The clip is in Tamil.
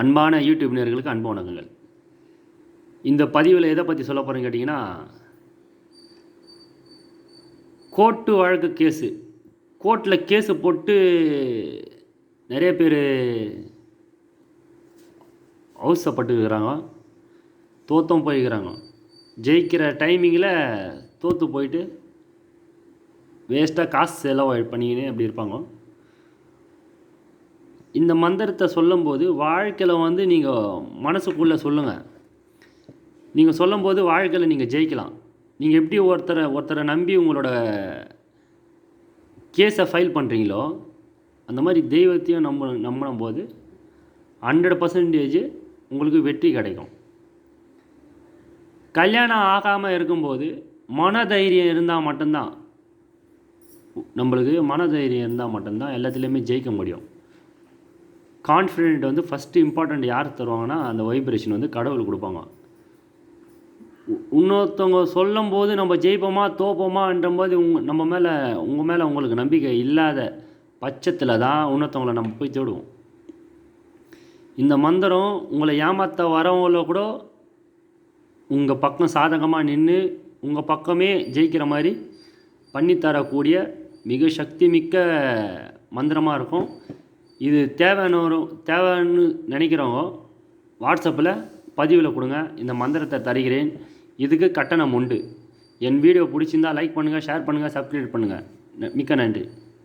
அன்பான யூடியூப் நேர்களுக்கு அன்பு வணக்கங்கள். இந்த பதிவில் எதை பற்றி சொல்ல போகிறேன்னு கேட்டிங்கன்னா கோர்ட்டு வழக்கு கேஸு. கோர்ட்டில் கேஸு போட்டு நிறைய பேர் அவசப்பட்டுக்கிறாங்க தோத்தம் போய்க்கிறாங்க ஜெயிக்கிற டைமிங்கில் தோற்று போயிட்டு வேஸ்ட்டாக காசு செலவு பண்ணிக்கினே அப்படி இருப்பாங்க. இந்த மந்திரத்தை சொல்லும்போது வாழ்க்கையில் வந்து நீங்கள் மனசுக்குள்ளே சொல்லுங்கள் நீங்கள் சொல்லும்போது வாழ்க்கையில் நீங்கள் ஜெயிக்கலாம். நீங்கள் எப்படி ஒருத்தரை ஒருத்தரை நம்பி உங்களோட கேஸை ஃபைல் பண்ணுறீங்களோ அந்த மாதிரி தெய்வத்தையும் நம்ப நம்பின போது ஹண்ட்ரட் பர்சன்டேஜ் உங்களுக்கு வெற்றி கிடைக்கும். கல்யாணம் ஆகாமல் இருக்கும்போது மனதைரியம் இருந்தால் மட்டும்தான். நம்மளுக்கு மனதைரியம் இருந்தால் மட்டும்தான் எல்லாத்துலேயுமே ஜெயிக்க முடியும். கான்ஃபிடென்ட் வந்து ஃபஸ்ட்டு இம்பார்ட்டண்ட் யார் தருவாங்கன்னா அந்த வைப்ரேஷன் வந்து கடவுள் கொடுப்பாங்க. இன்னொருத்தவங்க சொல்லும் போது நம்ம ஜெயிப்போமா தோப்போமான்ற போது உங்க நம்ம மேலே உங்கள் மேலே உங்களுக்கு நம்பிக்கை இல்லாத பட்சத்தில் தான் இன்னொருத்தவங்களை நம்ம போய் தேடுவோம். இந்த மந்திரம் உங்களை ஏமாற்ற வரவங்கள கூட உங்கள் பக்கம் சாதகமாக நின்று உங்கள் பக்கமே ஜெயிக்கிற மாதிரி பண்ணித்தரக்கூடிய மிக சக்தி மிக்க மந்திரமாக இருக்கும். இது தேவையான தேவைன்னு நினைக்கிறவங்க வாட்ஸ்அப்பில் பதிவில் கொடுங்க. இந்த மந்திரத்தை தருகிறேன். இதுக்கு கட்டணம் உண்டு. என் வீடியோ பிடிச்சிருந்தா லைக் பண்ணுங்கள் ஷேர் பண்ணுங்கள் சப்ஸ்கிரைப் பண்ணுங்கள் மிக்க நன்றி.